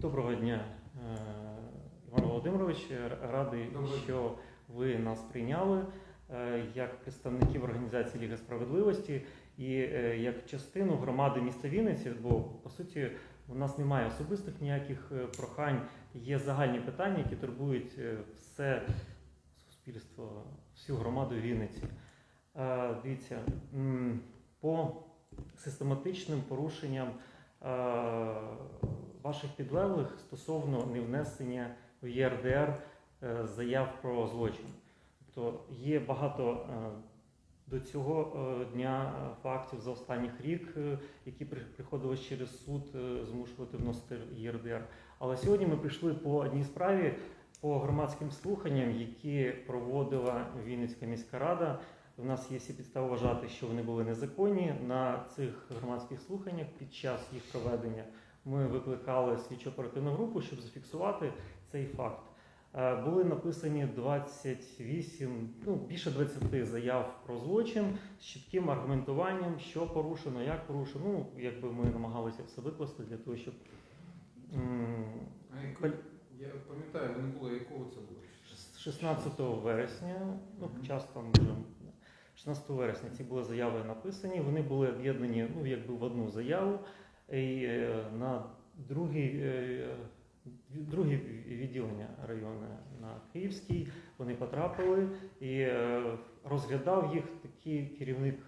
Доброго дня, е, Іван Володимирович. Радий, Доброго що ви нас прийняли е, як представників організації Ліга справедливості і е, як частину громади міста Вінниці, бо по суті у нас немає особистих ніяких прохань. Є загальні питання, які турбують все суспільство, всю громаду Вінниці. Дивіться, по систематичним порушенням ваших підлеглих стосовно невнесення в ЄРДР е, заяв про злочин. Тобто є багато е, до цього е, дня фактів за останніх рік, які при- приходили через суд змушувати вносити ЄРДР. Але сьогодні ми прийшли по одній справі по громадським слуханням, які проводила Вінницька міська рада. У нас є всі підстави вважати, що вони були незаконні. На цих громадських слуханнях під час їх проведення ми викликали слідчо оперативну групу, щоб зафіксувати цей факт. Е, Були написані 28, ну більше 20 заяв про злочин з чітким аргументуванням, що порушено, як порушено. Ну, якби ми намагалися все викласти для того, щоб А я пам'ятаю, вони були, якого це було? 16 вересня, ну час там вже 16 вересня ці були заяви написані. Вони були об'єднані ну, якби в одну заяву. І е, на другий, е, друге відділення району на Київський вони потрапили і е, розглядав їх такий керівник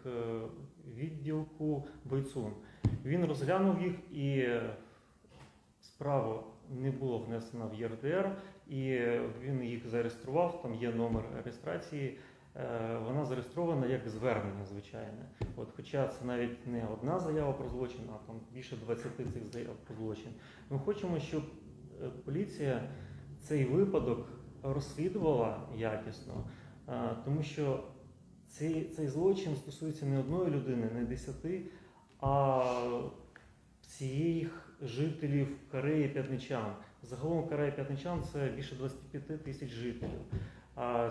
відділку Бойцун. Він розглянув їх і справа не було внесена в ЄРДР, і він їх зареєстрував. Там є номер реєстрації. Е, Вона зареєстрована як звернення, звичайне. От, хоча це навіть не одна заява про злочин, а там більше 20 цих заяв про злочин. Ми хочемо, щоб е, поліція цей випадок розслідувала якісно, е, тому що цей, цей злочин стосується не одної людини, не десяти, а всіх жителів Кореї П'ятничан. Загалом Корея П'ятничан це більше 25 тисяч жителів.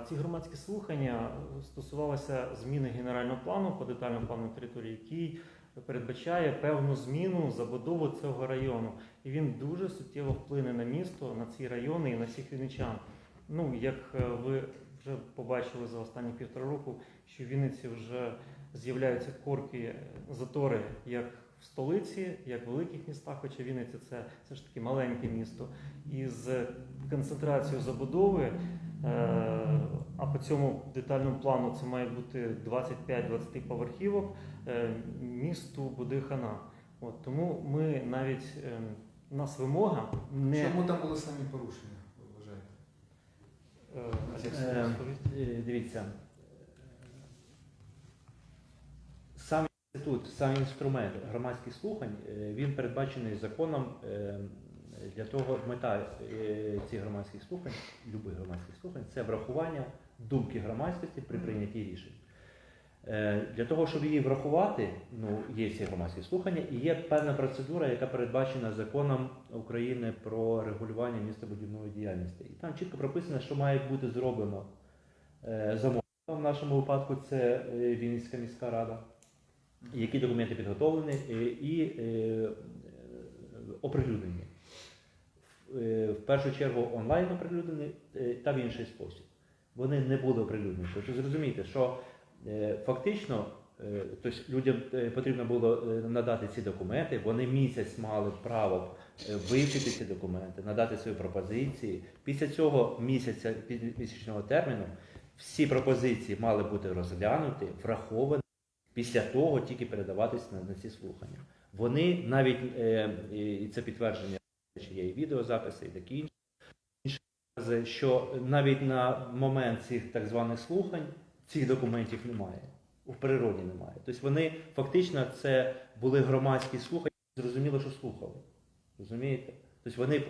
Ці громадські слухання стосувалися зміни генерального плану по детальному плану території, який передбачає певну зміну забудови цього району. І він дуже суттєво вплине на місто, на ці райони і на всіх вінничан. Ну, як е, ви вже побачили за останні півтора року, що в Вінниці вже з'являються корки, е, затори як в столиці, як в великих містах, хоча Вінниця це все ж таки маленьке місто. І з концентрацією забудови, а по цьому детальному плану це має бути 25-20 поверхівок, е, місту буде хана. От, тому ми навіть е, у нас вимога не Чому там були самі порушення, ви вважаєте? Е, Е, е, Дивіться. Сам інститут, сам інструмент громадських слухань, е, він передбачений законом е, для того, мета е, цих громадських слухань, любих громадських слухань, це врахування думки громадськості при прийнятті рішень. Е, Для того, щоб її врахувати, ну, є ці громадські слухання, і є певна процедура, яка передбачена законом України про регулювання містобудівної діяльності. І там чітко прописано, що має бути зроблено е, замовлення. В нашому випадку це Вінницька міська рада, які документи підготовлені і оприлюднені. Е, В першу чергу онлайн оприлюднені е, та в інший спосіб. Вони не були оприлюднені. Тобто зрозумійте, що е, фактично тобто людям потрібно було надати ці документи, вони місяць мали право вивчити ці документи, надати свої пропозиції. Після цього місяця місячного терміну всі пропозиції мали бути розглянуті, враховані. Після того тільки передаватись на, на ці слухання. Вони навіть і це підтвердження, є і відеозаписи, і такі інші. Що навіть на момент цих так званих слухань цих документів немає. У природі немає. Тобто вони фактично це були громадські слухання, зрозуміло, що слухали. Розумієте? Тобто вони е,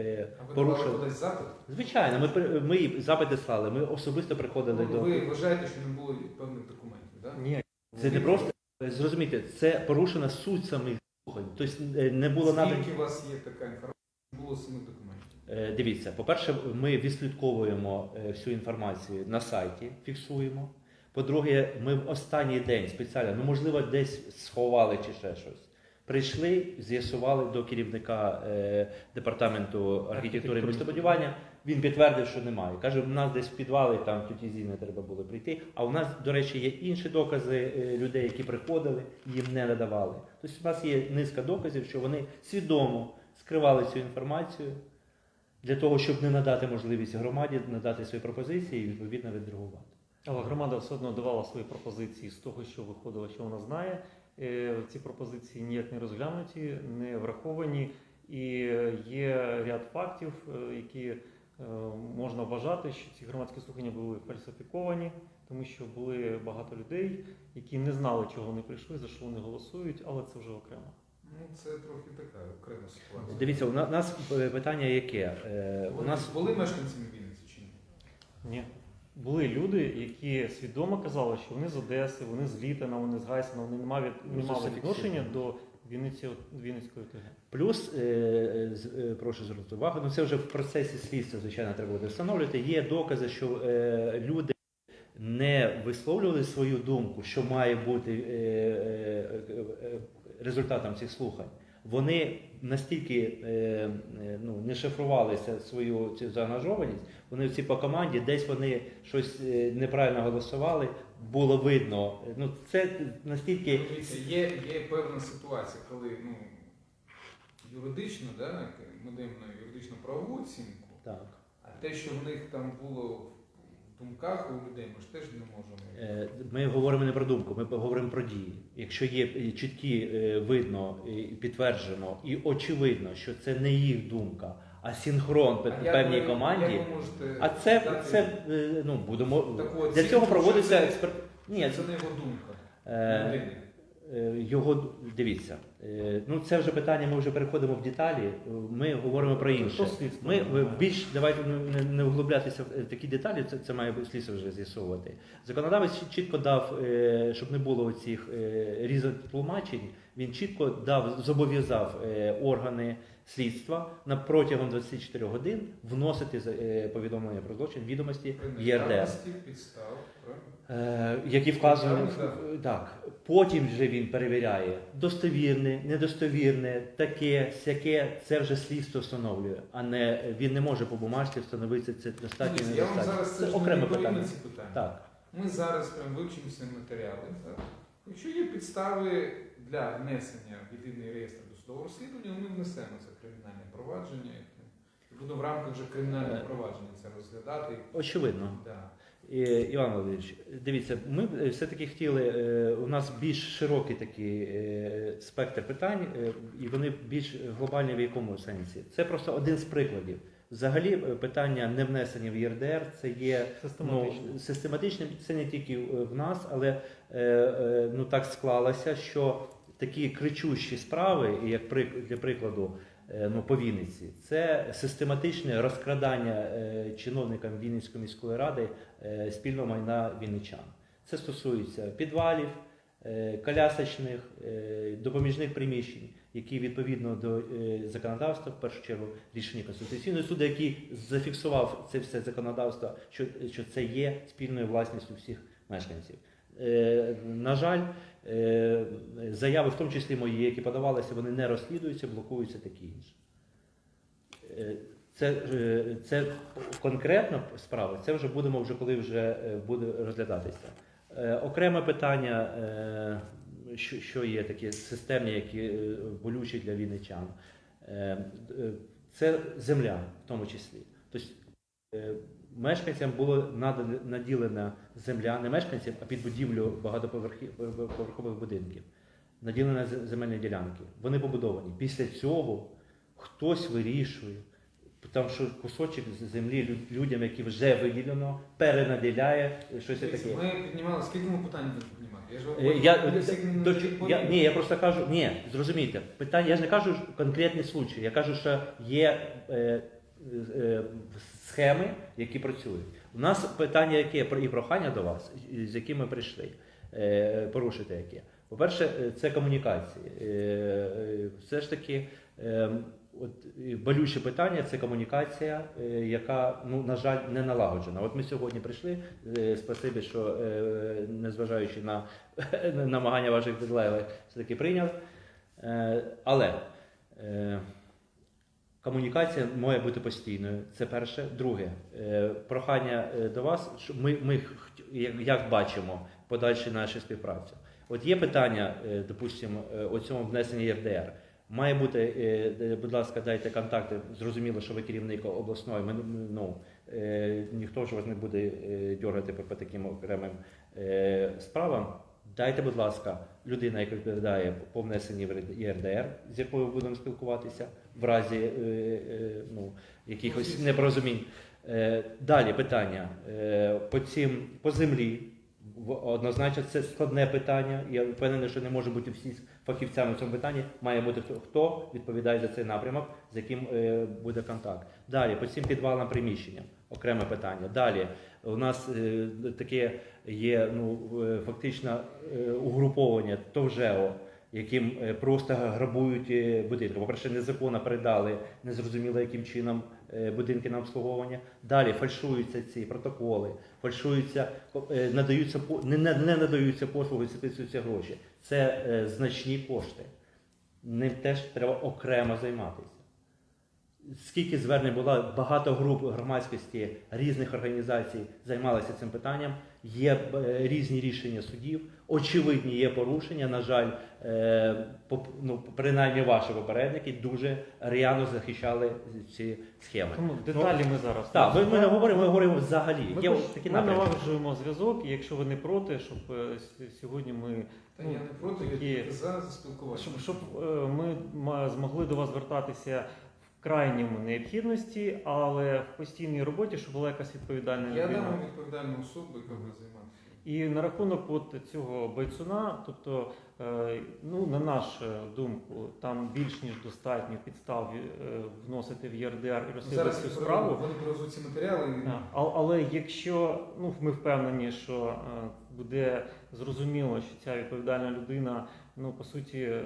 е, А ви порушили. кудись запит? Звичайно, ми, ми запити слали, ми особисто приходили Ну, до. Ви вважаєте, що не було певних документів, так? Ні, Це не просто зрозумійте, це порушена суть самих. Тобто е, не було надані. Скільки у вас є така інформація? Не було самих документів. Е, Дивіться, по-перше, ми відслідковуємо е, всю інформацію на сайті, фіксуємо. По-друге, ми в останній день спеціально, ну можливо, десь сховали чи ще щось. Прийшли, з'ясували до керівника е, департаменту архітектури і містобудування. Він підтвердив, що немає. Каже, у нас десь в підвалі там тіті Зіни треба було прийти. А у нас, до речі, є інші докази е, людей, які приходили, їм не надавали. Тобто у нас є низка доказів, що вони свідомо скривали цю інформацію для того, щоб не надати можливість громаді надати свої пропозиції і відповідно відреагувати. Але громада все одно давала свої пропозиції з того, що виходило, що вона знає. Е, Ці пропозиції ніяк не розглянуті, не враховані, і е, є ряд фактів, е, які можна вважати, що ці громадські слухання були фальсифіковані, тому що були багато людей, які не знали, чого вони прийшли, за що вони голосують, але це вже окремо. Ну, це трохи така окрема ситуація. Дивіться, у нас питання яке? Е, У нас були мешканцями Вінниці чи ні? Ні. Були люди, які свідомо казали, що вони з Одеси, вони з Літина, вони з Гайсина, вони не мали, не мали відношення до Вінниці, Вінницької ОТГ. Плюс, е, е, з- е, прошу звернути увагу, ну це вже в процесі слідства, звичайно, треба буде встановлювати. Є докази, що е, люди не висловлювали свою думку, що має бути е, е, е, результатом цих слухань. Вони настільки е, е, ну, не шифрувалися свою цю заангажованість, вони всі по команді, десь вони щось е, неправильно голосували, було видно. Ну, це настільки. Є, є певна ситуація, коли ну, юридично, да, ми даємо на юридично правову оцінку, Так. а те, що в них там було думках у людей, ми ж теж не можемо. Е, Ми говоримо не про думку, ми говоримо про дії. Якщо є е, чіткі е, видно, підтверджено і очевидно, що це не їх думка, а синхрон А певній ви- команді. А це, дати- це ну будемо Таку для цього проводиться експерт. Ні, Це не його думка. е, його дивіться. е, Ну це вже питання. Ми вже переходимо в деталі. Ми говоримо про інше. Ми е, більш давайте не, вглублятися в е, такі деталі. Це, це має слідство вже з'ясовувати. Законодавець чітко дав, е, щоб не було цих різних тлумачень. Він чітко дав, зобов'язав е, органи слідства на протягом 24 годин вносити е, повідомлення про злочин відомості в ЄРДР. Які вказані Так. Потім вже він перевіряє достовірне, недостовірне, таке, сяке. Це вже слідство встановлює, а не він не може по бумажці встановити це достатньо. Я вам зараз це окреме питання. ці питання. Так, Ми зараз прям вивчимо ці матеріали. Так? Якщо є підстави для внесення в єдиний реєстр досудового розслідування, ми внесемо це кримінальне провадження. Буду в рамках вже кримінального Е. провадження це розглядати. очевидно. Да. Іван Володимирович, дивіться, ми е, все-таки хотіли, е, у нас більш широкий такий е, спектр питань, і вони більш глобальні в якому сенсі. Це просто один з прикладів. Взагалі, питання не внесення в ЄРДР це є Систематично. Ну, систематичним. Це не тільки в нас, але ну так склалося, що такі кричущі справи, і як для прикладу, ну по Вінниці, це систематичне розкрадання е, чиновникам Вінницької міської ради е, спільного майна вінничан. Це стосується підвалів, е, колясочних, е, допоміжних приміщень, які відповідно до е, законодавства, в першу чергу рішення Конституційного суду, який зафіксував це все законодавство, що, що це є спільною власністю всіх мешканців. Е, на жаль, е, заяви, в тому числі мої, які подавалися, вони не розслідуються, блокуються такі інше. Е, Це, це конкретно справа, це вже будемо вже коли вже буде розглядатися. Окреме питання, що, є такі системні, які болючі для вінничан. Е, Це земля, в тому числі. Тобто мешканцям було наділена земля, не мешканцям, а під будівлю багатоповерхових будинків. Наділена земельні ділянки. Вони побудовані. Після цього хтось вирішує, там що кусочок землі людям, які вже виділено, перенаділяє щось таке. Ми піднімали, скільки ми питань будемо піднімати? Я ж Е, Я, я, ні, я просто кажу, ні, зрозумійте, питання, я ж не кажу ж конкретні случаї, я кажу, що є е, е, схеми, які працюють. У нас питання яке і прохання до вас, з якими ми прийшли, е, порушити яке. По-перше, е, це комунікації. Е, Все ж таки, е, от болюче питання це комунікація, яка, ну, на жаль, не налагоджена. От ми сьогодні прийшли, спасибі, що незважаючи на намагання ваших підлеглих, все-таки прийняв. Е, але комунікація має бути постійною. Це перше. Друге, е, прохання е, до вас, щоб ми, ми як, бачимо подальші наші співпраці. От є питання, е, допустимо, у цьому внесенні ЄРДР. Має бути, будь ласка, дайте контакти. Зрозуміло, що ви керівник обласної. Ми, ну, ніхто ж вас не буде дергати по, таким окремим справам. Дайте, будь ласка, людина, яка відповідає по внесенні в ЄРДР, з якою будемо спілкуватися в разі е, е, ну, якихось непорозумінь. Е, далі питання по цим по землі. Однозначно, це складне питання. Я впевнений, що не може бути всі фахівцями в цьому питанні. Має бути хто, відповідає за цей напрямок, з яким буде контакт. Далі по цим підвалам приміщенням окреме питання. Далі у нас таке є ну фактично угруповання ТОВЖЕО, яким е, просто грабують е, будинки. По-перше, незаконно передали незрозуміло яким чином е, будинки на обслуговування. Далі фальшуються ці протоколи, фальшуються, надаються не, не, надаються послуги, записуються гроші. Це значні кошти. Ним теж треба окремо займатися. Скільки звернень було, багато груп громадськості різних організацій займалися цим питанням. Є різні рішення судів, очевидні є порушення. На жаль, е, ну, принаймні ваші попередники дуже ряно захищали ці схеми. Тому деталі ми зараз. Так, ми, ми говоримо, ми говоримо взагалі. Ми, Є такі ми налагоджуємо зв'язок, і якщо ви не проти, щоб е, сьогодні ми Та Ну, я не проти, такі- за спілкування. щоб, щоб е, ми змогли до вас звертатися в крайньому необхідності, але в постійній роботі, щоб була якась відповідальна Я дам відповідальну особу, яка буде займатися. І на рахунок от цього бойцуна, тобто, е, ну на нашу думку, там більш ніж достатньо підстав е, вносити в ЄРДР і розслідувати цю справу. вони привезуть ці матеріали. і- Так, Але якщо ну ми впевнені, що е, буде зрозуміло, що ця відповідальна людина, ну по суті, е,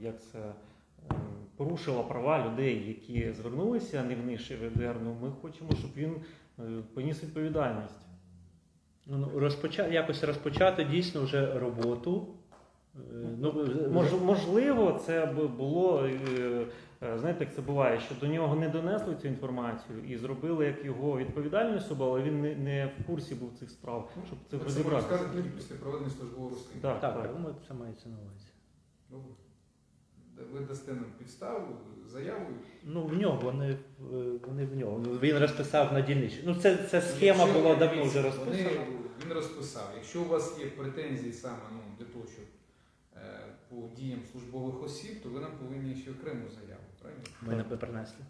як це е, порушила права людей, які звернулися, не внисши ВДР, ну ми хочемо, щоб він е, поніс відповідальність. Ну, ну, розпоча... якось розпочати дійсно вже роботу. Е, Ну, Мож, можливо, це б було, е, е, знаєте, як це буває, що до нього не донесли цю інформацію і зробили як його відповідальну особу, але він не, не в курсі був цих справ, щоб це Це можна розібратися. після проведення службового розслідування. Так, так, так. так, ну, це мається на увазі. Ви дасте нам підставу, заяву. Ну, в нього, вони, вони в нього. Він розписав на дільничі. Ну, це, це схема Якщо- була давно вже вони- розписана. Він розписав. Якщо у вас є претензії саме ну, для того, щоб е, по діям службових осіб, то ви нам повинні ще окрему заяву, правильно? Ми не принесли.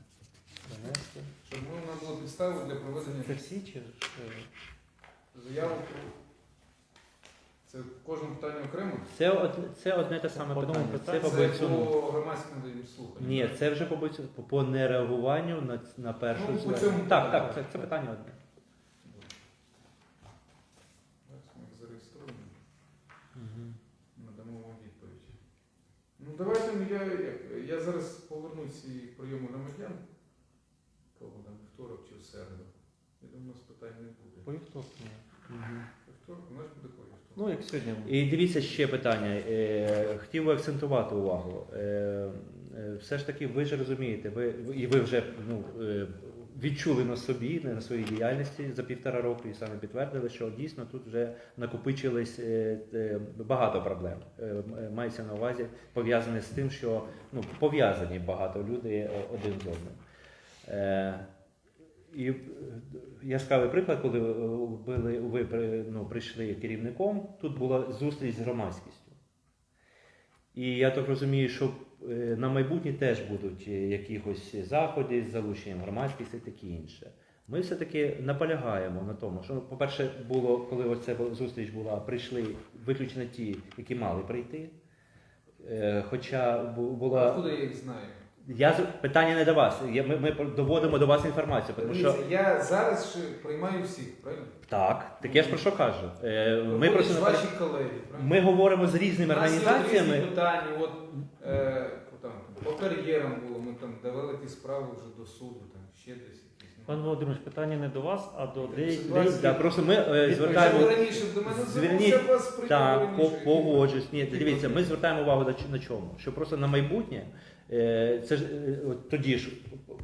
Принесли. Щоб нам було підставу для проведення Це всі чи е, заяву про це в кожному питанні окремо. Це, од- це одне те саме одному питання. Це питанню. по Це бойцюну. по громадським слуханням. Ні, це вже по бойцю, по- по нереагуванню на, на першу Ну, по звернення. цьому Так, так, це, це питання одне. Зараз ми їх зареєструємо, надамо вам відповідь. Ну давайте я, я, я зараз поверну ці прийоми громадян. Коли там вівторок чи в середу. Думаю, питань не буде. по вівторку? Вівторок, у нас буде коли вівторок. Ну, як сьогодні. І дивіться ще питання. Е, Хотів би акцентувати увагу. Е, е, Все ж таки, ви ж розумієте, ви ви- і ви вже ну, е, відчули на собі, на своїй діяльності за півтора року і саме підтвердили, що дійсно тут вже накопичились е, е, багато проблем. Е, м- Мається на увазі пов'язані з тим, що ну, пов'язані багато людей е, один з одним. Е, І е, яскравий приклад, коли е, були, ви ну, прийшли керівником, тут була зустріч з громадськістю. І я так розумію, що е, на майбутнє теж будуть якихось заходи з залученням громадськості і таке інше. Ми все-таки наполягаємо на тому, що, по-перше, було, коли оця зустріч була, прийшли виключно ті, які мали прийти. Хоча бу- була. Откуда я їх знаю? Я питання не до вас. Я, ми, ми доводимо до вас інформацію, тому що я зараз ще приймаю всіх, правильно? так, так я ж про що кажу. Е, Ми просто ваші колеги, правильно? ми говоримо з У різними нас є організаціями. різні питання, от, е, там, по кар'єрам було, ми там довели ті справи вже до суду, там ще десь. Пан Володимирович, питання не до вас, а до деяких. Да, просто ми е, звертаємо. Ви раніше до мене Зверніть- вас прийняли Так, по- раніше. погоджуюсь. Ні, дивіться, ми звертаємо увагу на ч- на чому? Що просто на майбутнє, це ж е, тоді ж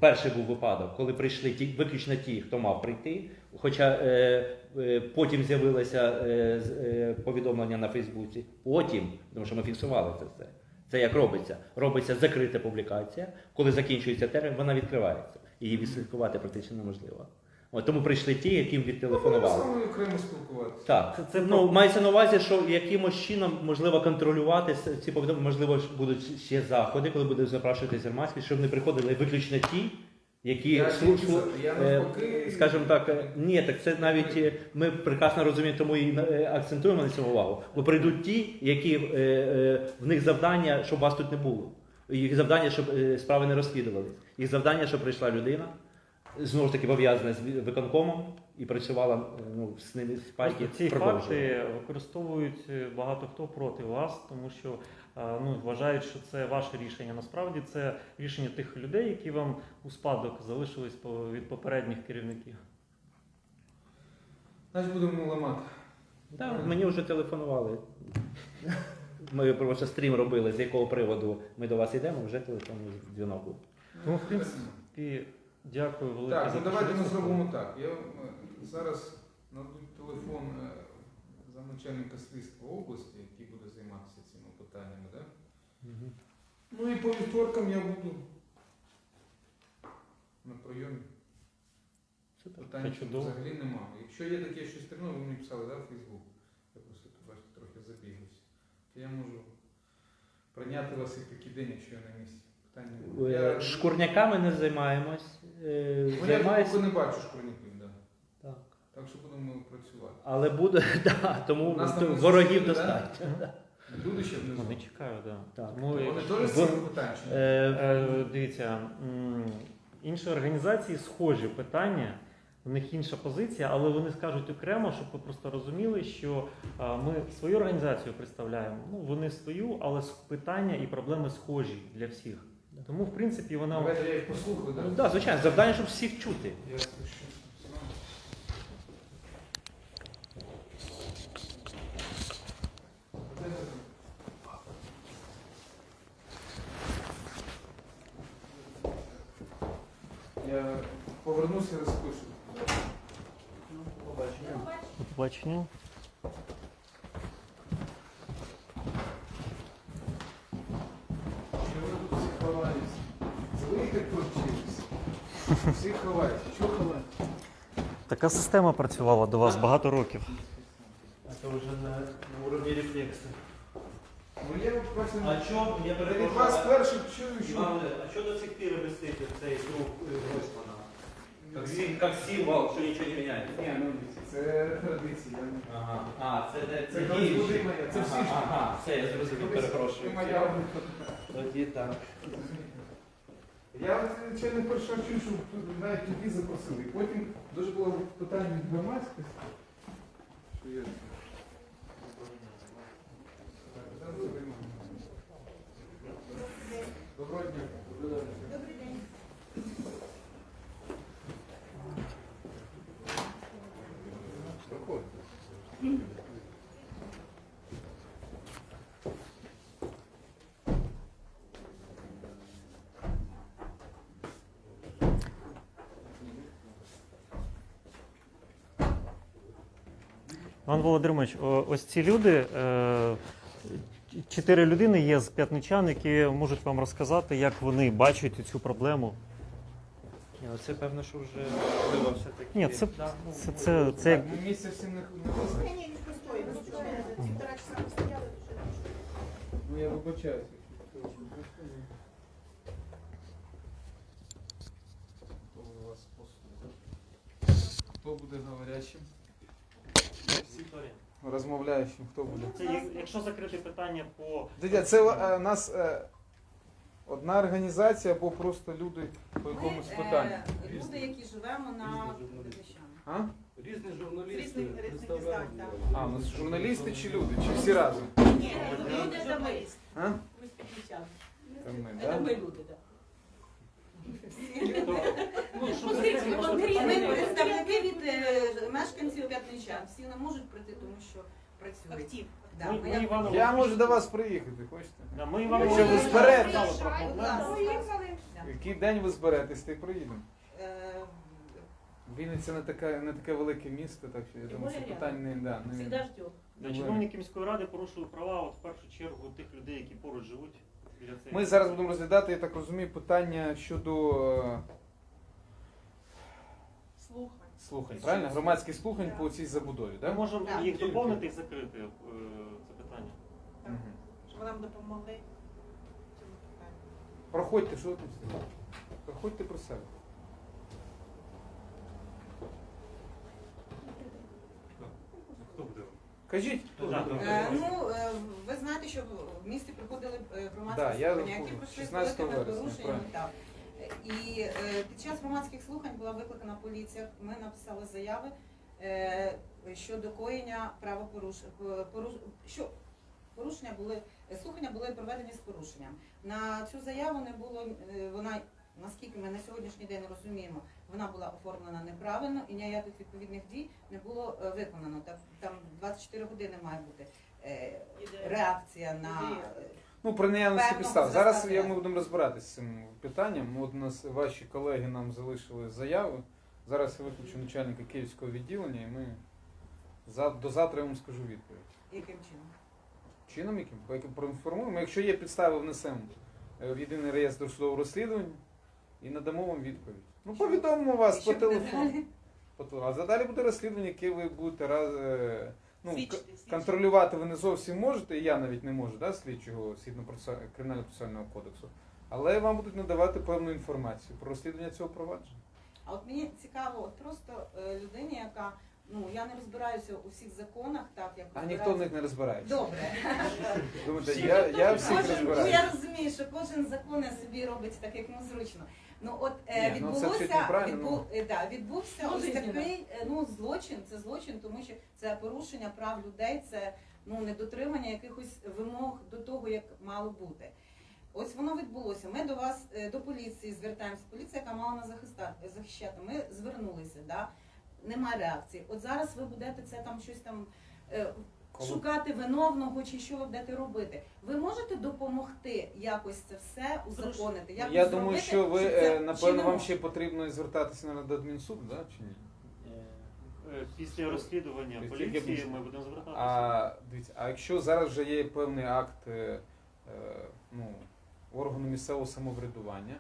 перший був випадок, коли прийшли ті, виключно ті, хто мав прийти. Хоча е, е, потім з'явилося е, е, повідомлення на Фейсбуці. Потім, тому що ми фіксували це все. Це як робиться? Робиться закрита публікація, коли закінчується термін, вона відкривається. Її відслідкувати практично неможливо. От, тому прийшли ті, яким Ну, відтелефонували. вами окремо спілкуватися. Так, Це- це, ну, про- мається на увазі, що якимось чином можливо контролювати ці повідомлення, можливо, ж будуть ще заходи, коли буде запрошуватися громадськість, щоб не приходили виключно ті, які Я слу- тільки. Я е, навпаки- скажімо так, е, ні, так це навіть е, ми прекрасно розуміємо, тому і акцентуємо на цьому увагу. Бо прийдуть ті, які е, е, в них завдання, щоб вас тут не було. Їх завдання, щоб справи не розслідувалися. Їх завдання, щоб прийшла людина, знову ж таки пов'язана з виконкомом і працювала ну, з ними в паті. Ці факти використовують е, багато хто проти вас, тому що е, ну, вважають, що це ваше рішення. Насправді це рішення тих людей, які вам у спадок залишились від попередніх керівників. Значить будемо ламати. Да, мені вже телефонували. Ми просто стрім робили, з якого приводу ми до вас йдемо, вже телефонний дзвінок. Тому, в принципі, дякую велике Так, за ну давайте ми зробимо так. Я е, зараз наду телефон е, за начальника слідства області, який буде займатися цими питаннями. Да? Ну і по вівторкам я буду на прийомі. Питань взагалі немає. Якщо є таке щось термінове, ви мені писали, да, в Фейсбук. Я просто бачите, трохи забігався. То я можу прийняти вас і такий день, якщо я на місці. Питання. Шкурняками не займаємось. Е, Ну, я поки не бачу шкурників, да. Так. так що будемо працювати. Але буде, да, тому Нас там ворогів не достатньо. Люди ще внизу. Вони чекають, да. Так. Тому, Вони якщо- теж з цим питанням? чи ні? Е, Е, Дивіться, м, інші організації схожі питання, у них інша позиція, але вони скажуть окремо, щоб ви просто розуміли, що е, ми свою організацію представляємо. Ну, вони свою, але с- питання і проблеми схожі для всіх. Тому, в принципі, вона Давайте я їх послухаю, Ну так? так, звичайно, завдання, щоб всіх чути. Я. Я повернуся і розпишу. До побачення. Що ви тут всі ховаєтесь? Це ви так провчились? Всі ховаєтесь. Чого ховаєтесь? Така система працювала до вас багато років. Це вже на, на уровні рефлексу. Ну я бачу, А що, я від вас перше чую, що... Іване, а що до сих пір висить цей круг е, Гройсмана? Як, сім- як символ, що нічого не міняється. Ні, ну це традиція. Ага. А, це не Це господи моя, це всі ж. Ага, ага, все, я зрозумів, перепрошую. Це моя Тоді так. Я ще не перше чую, що навіть тоді запросили. Потім дуже було питання від громадськості. Що я... Доброго дня. Іван Володимирович, ось ці люди, е, чотири людини є з п'ятничан, які можуть вам розказати, як вони бачать цю проблему. Ні, ну це певно, що вже можливо все-таки. Ні, це- Да, ну, Це, це, це як Так, ми місця всім не вистачить. Ні, ні, не. Ну, Ну я вибачаюся. У вас послухає? Хто буде говорящим? Вікторія. Розмовляючим, хто буде? Це якщо закрити питання по Дядя, це е, нас е, одна організація або просто люди по якомусь Ми, е, Люди, які живемо на А? Різні Різних- журналісти різних представляють. іздань, А, у нас журналісти чи люди? Чи всі разом? Ні, люди це ми. А? Ми співключали. Це ми, Це да? ми люди, так. Ми представники від е, мешканців П'ятничан. Всі не можуть прийти, тому що працюють. Актив. Да, Ми- ми як- Я можу до вас приїхати, хочете? Да, Ми вам Якщо ви зберете. про. Який день ви зберетесь, ти приїдемо. Е, Вінниця не таке, не таке велике місто, так що я думаю, що питань не, да, не Всегда ждем. Да, Чиновники міської ради порушують права, от в першу чергу тих людей, які поруч живуть біля. Ми зараз будемо розглядати, я так розумію, питання щодо е, Слухай. слухань, правильно? Громадських слухань по цій забудові, Ми так? можемо Так. їх доповнити і закрити е, це питання. Мгм. Щоб нам допомогли. в цьому питанні. Проходьте, що ви там стоїте? Проходьте про себе. Хто буде? Кажіть, хто Да, буде? Е, Ну, е, ви знаєте, що в місті приходили е, громадські Да, я слухання, які рахую, пройшли з 16 великими вересня, порушеннями. правильно. Так. І е, під час громадських слухань була викликана поліція. Ми написали заяви е, щодо коєння правопорушень. Що порушення були слухання були проведені з порушенням. На цю заяву не було е, вона. Наскільки ми на сьогоднішній день розуміємо, вона була оформлена неправильно і ніяких відповідних дій не було виконано. Там 24 години має бути реакція на Ну, про наявності Певного підстав. Зараз я, ми будемо розбиратися з цим питанням. От у нас ваші колеги нам залишили заяву. Зараз я виключу начальника Київського відділення і ми за, до завтра я вам скажу відповідь. яким чином. Чином яким? По яким проінформуємо. Якщо є підстави, внесемо е, в єдиний реєстр судового розслідування і надамо вам відповідь. Ну, повідомимо вас І по що буде телефону. далі? По теле- А задалі буде розслідування, яке ви будете раз, е, ну, Свідчити, свідчити. контролювати ви не зовсім можете, і я навіть не можу, да, слідчого згідно процесу- кримінально-процесуального кодексу. Але вам будуть надавати певну інформацію про розслідування цього провадження. А от мені цікаво, от просто е, людині, яка ну я не розбираюся у всіх законах, так як А ніхто в них не розбирається. добре. Думаєте, я, я всіх Кожен, ну розбираю. я розумію, що кожен закон собі робить так, як йому зручно. Ну от е, Ні, ну, це відбулося, чуть неправильно, відбу, е, да, відбувся Ну, ось жизненно. такий е, ну злочин. Це злочин, тому що це порушення прав людей, це ну недотримання якихось вимог до того, як мало бути. Ось воно відбулося. Ми до вас е, до поліції звертаємося. Поліція, яка мала нас захиста- захищати. Ми звернулися, да? немає реакції. От зараз ви будете це там щось там. е, Шукати виновного чи що ви будете робити? Ви можете допомогти якось це все узаконити? Якось Я думаю, зробити, що ви, щоб це е, напевно, вам ще потрібно звертатися на до адмінсуду, да? чи ні? Е, Після розслідування Тільки поліції після. ми будемо звертатися. А дивіться, а якщо зараз вже є певний акт е, е, ну, органу місцевого самоврядування,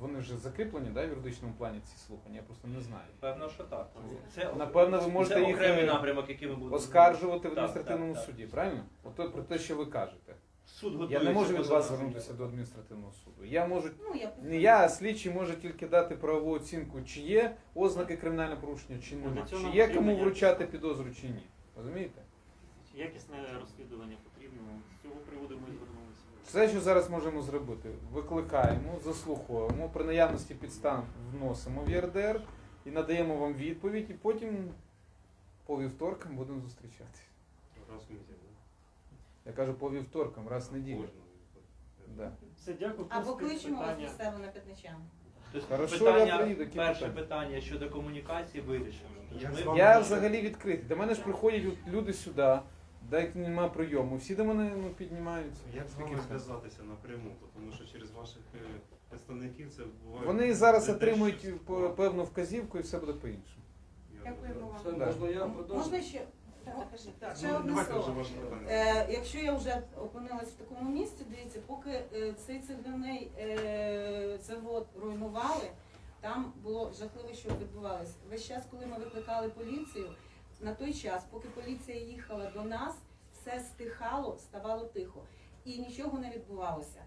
вони вже закріплені да, в юридичному плані ці слухання, я просто не знаю. Певно, що так. Це, Напевно, ви можете це їх, окремий е, напрямок, який ми будемо Оскаржувати в адміністративному так, так. суді, правильно? Ото про те, що ви кажете. Суд Я не можу від вас звернутися до адміністративного суду. Я можу Ну, я не я, а слідчий може тільки дати правову оцінку, чи є ознаки кримінального порушення, чи Ну, немає. Чи є кому вручати підозру, чи ні. Розумієте? Якісне розслідування потрібно. З цього приводу ми. Все, що зараз можемо зробити, викликаємо, заслуховуємо, при наявності підстав вносимо в ЄРДР і надаємо вам відповідь, і потім по вівторкам будемо зустрічатися. Раз в місяць, Я кажу по вівторкам, раз в неділю. Да. Все, дякую. або кличемо вас питання. до себе на п'ятничан. Тобто Хорошо, питання, я приїду, які перше питання? питання щодо комунікації вирішено. Тобто Я з вами Я взагалі відкритий. До мене ж приходять люди сюди, де немає прийому. Всі до мене ну, піднімаються. Як з вами зв'язатися напряму, тому що через ваших е, представників це буває. Вони зараз не те, отримують що по- певну вказівку і все буде по-іншому. Я Дякуємо вам. розумію. Можна я продовжу? Можна ще Так, кажи, так. ще Ну, одне давайте вже слово. ваше питання. Е, якщо я вже опинилась в такому місці, дивіться, поки е, цей цегляний е, завод руйнували, там було жахливо, що відбувалося. Весь час, коли ми викликали поліцію, на той час, поки поліція їхала до нас, все стихало, ставало тихо. І нічого не відбувалося.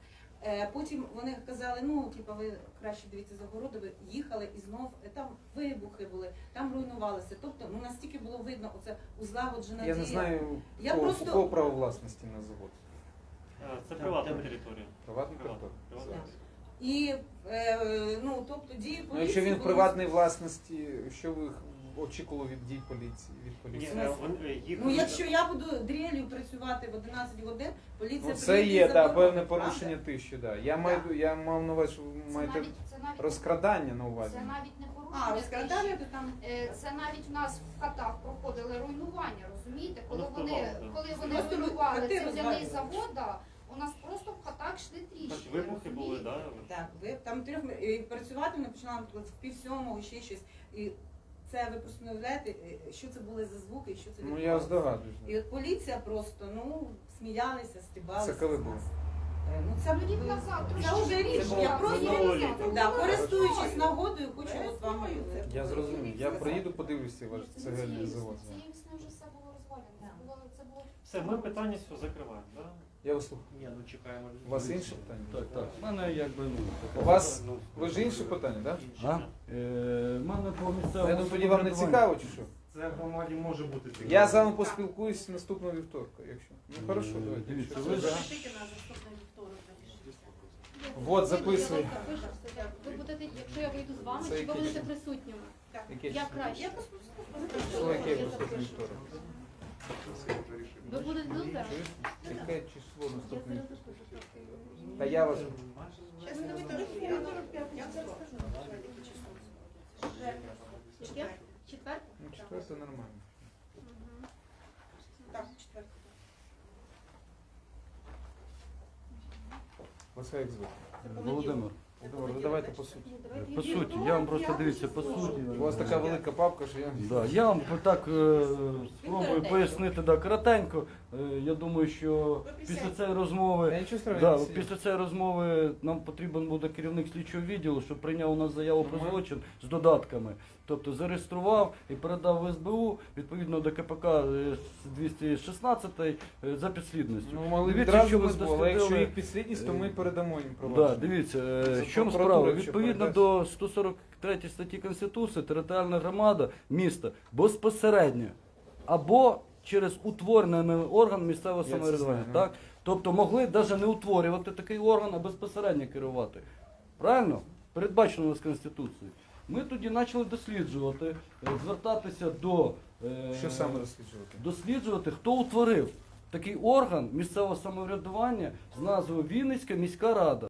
Е, Потім вони казали, ну типа ви краще дивіться за городу, ви їхали і знов е, там вибухи були, там руйнувалося. Тобто ну настільки було видно, оце узлагоджена Я не дія. знаю, Я кого, просто- кого право власності на завод. Е, Це приватна територія. Приватний Приватна. територій. Приватна. І е, ну тобто дії поліції Ну, якщо він в були- приватній власності, що ви очікувало від дій поліції від Ні, поліції? е, вон- е, їх Ну, якщо я буду дрелью працювати в 11 годин, поліція Ну, це і є да, заборонить, певне правда? порушення тиші. Да. Я маю я мав на увазі, що ви Це маєте навіть, це навіть, розкрадання на увазі. це навіть не порушення. А, розкрадання, тиші. то там Е, Це навіть в нас в хатах проходили руйнування, розумієте? Коли Воно вони, впливало, да. коли вони Просто руйнували цегляний розвалювали. завод, да, у нас просто в хатах йшли тріщини. Вибухи були, розумієте? да? Так, ви там трьох і працювати ми починали наприклад, в пів сьомого, ще щось. І це ви просто не уявляєте, е, що це були за звуки і що це Ну я відбувалося. здогадуюсь. І от поліція просто ну сміялися, стібалися. Це коли з було? нас. Е, Ну це рік назад, Це трошки. вже рік. Я просто минулого літа. да, користуючись нагодою, хочу от вам. е, Я зрозумів. Я приїду, подивлюся ваш Це цегельний завод. Цієї весни вже все було розвалено. Це було, це було Все, ми питання все закриваємо, да? Я вас слухаю. Ні, ну чекаємо. У вас інше питання? Так, так. У мене якби ну. У вас ви ж інше питання, так? А? Е, в мене по місцевому. Я думаю, тоді вам не цікаво чи що? Це громаді може бути цікаво. Я з вами поспілкуюсь наступного вівторка, якщо. Ну хорошо, Е, давайте. дивіться, ви ж- да. На наступний вівторок вирішиться. Вот, записуй. Ви будете, якщо я вийду з вами, Це чи ви будете присутніми? Яке Я число? краще. Число яке наступний вівторок? Ви будете тут зараз? Яке число зараз. Та я вас. Четвер? Четвер? ну, четверте нормально. Так, четверте. Вас як звати? Володимир. Володимир, ну давайте по суті. Ну, По суті, я вам просто дивіться, по суті. У вас така велика папка, що я. Да, я вам так е, спробую пояснити да, коротенько. Е, я думаю, що після цієї розмови. Да, після цієї розмови нам потрібен буде керівник слідчого відділу, щоб прийняв у нас заяву про злочин з додатками. Тобто зареєстрував і передав в СБУ відповідно до КПК е, 216 е, за підслідністю. Ну, могли Дивіться, відразу що ми без було, але якщо дослідили. їх підслідність, то ми передамо їм Да, провадження. дивіться, е, Це в чому прокуратура, справа? якщо Відповідно передасть. до 143 статті Конституції, територіальна громада міста безпосередньо або через утворений орган місцевого Я це самоврядування. знаю, Так? Тобто могли навіть не утворювати такий орган, а безпосередньо керувати. Правильно? Передбачено у нас Конституцією. Ми тоді почали досліджувати, е, звертатися до е, Що саме досліджувати? досліджувати, хто утворив такий орган місцевого самоврядування з назвою Вінницька міська рада.